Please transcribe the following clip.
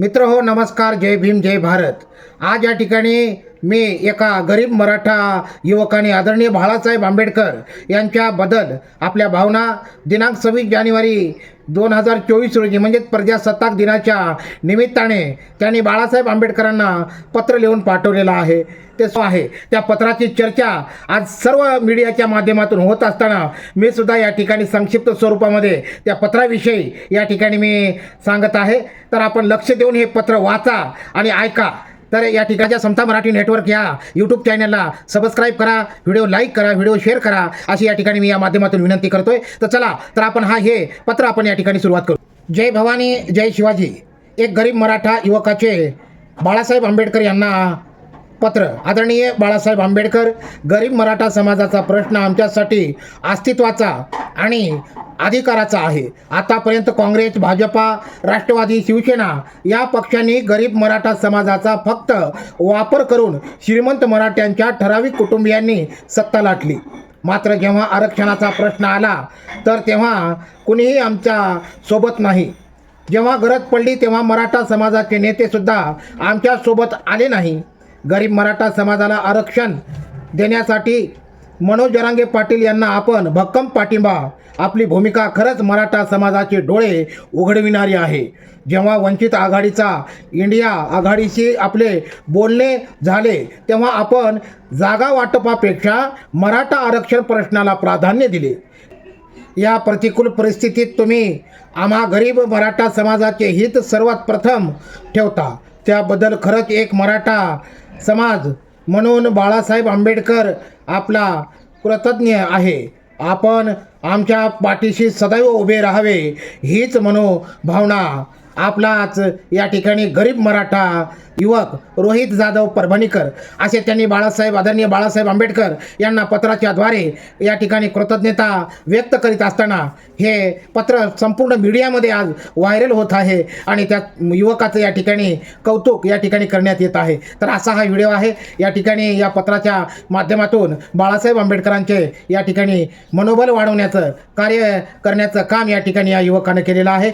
मित्र हो नमस्कार जय भीम जय भारत. आज या ठिकाणी मी एका गरीब मराठा युवकाने आदरणीय बाळासाहेब आंबेडकर यांच्याबद्दल आपल्या भावना दिनांक सव्वीस जानेवारी दोन हजार चोवीस रोजी म्हणजेच प्रजासत्ताक दिनाच्या निमित्ताने त्यांनी बाळासाहेब आंबेडकरांना पत्र लिहून पाठवलेलं आहे. ते सो आहे. त्या पत्राची चर्चा आज सर्व मीडियाच्या माध्यमातून होत असताना मी सुद्धा या ठिकाणी संक्षिप्त स्वरूपामध्ये त्या पत्राविषयी या ठिकाणी मी सांगत आहे. तर आपण लक्ष देऊन हे पत्र वाचा आणि ऐका. तर या ठिकाणच्या समता मराठी नेटवर्क या यूट्यूब चॅनलला सबस्क्राईब करा व्हिडिओ लाईक करा व्हिडिओ शेअर करा अशी या ठिकाणी मी या माध्यमातून विनंती करतोय. तर चला तर आपण हा हे पत्र आपण या ठिकाणी सुरुवात करू. जय भवानी जय शिवाजी. एक गरीब मराठा युवकाचे बाळासाहेब आंबेडकर यांना पत्र. आदरणीय बाळासाहेब आंबेडकर गरीब मराठा समाजाचा प्रश्न आमच्यासाठी अस्तित्वाचा आणि अधिकाराचा आहे. आतापर्यंत काँग्रेस भाजपा राष्ट्रवादी शिवसेना या पक्षांनी गरीब मराठा समाजाचा फक्त वापर करून श्रीमंत मराठ्यांच्या ठराविक कुटुंबियांनी सत्ता लाटली. मात्र जेव्हा आरक्षणाचा प्रश्न आला तर तेव्हा कुणीही आमच्यासोबत नाही. जेव्हा गरज पडली तेव्हा मराठा समाजाचे नेतेसुद्धा आमच्यासोबत आले नाही. गरीब मराठा समाजाला आरक्षण देण्यासाठी मनोज जरांगे पाटील यांना आपण भक्कम पाठिंबा आपली भूमिका खरंच मराठा समाजाचे डोळे उघडविणारी आहे. जेव्हा वंचित आघाडीचा इंडिया आघाडीशी आपले बोलणे झाले तेव्हा आपण जागा वाटपापेक्षा मराठा आरक्षण प्रश्नाला प्राधान्य दिले. या प्रतिकूल परिस्थितीत तुम्ही आम्हा गरीब मराठा समाजाचे हित सर्वात प्रथम ठेवता. त्याबद्दल खरंच एक मराठा समाज. म्हणून बाळासाहेब आंबेडकर आपला कृतज्ञ आहे. आपण आमच्या पाठीशी सदैव उभे राहावे हीच मनोभावना आपलाच. या ठिकाणी गरीब मराठा युवक रोहित जाधव परभणीकर असे त्यांनी बाळासाहेब आदरणीय बाळासाहेब आंबेडकर यांना पत्राच्याद्वारे या ठिकाणी कृतज्ञता व्यक्त करीत असताना हे पत्र संपूर्ण मीडियामध्ये आज व्हायरल होत आहे आणि त्या युवकाचं या ठिकाणी कौतुक या ठिकाणी करण्यात येत आहे. तर असा हा व्हिडिओ आहे. या ठिकाणी या पत्राच्या माध्यमातून बाळासाहेब आंबेडकरांचे या ठिकाणी मनोबल वाढवण्याचं कार्य करण्याचं काम या ठिकाणी या युवकानं केलेलं आहे.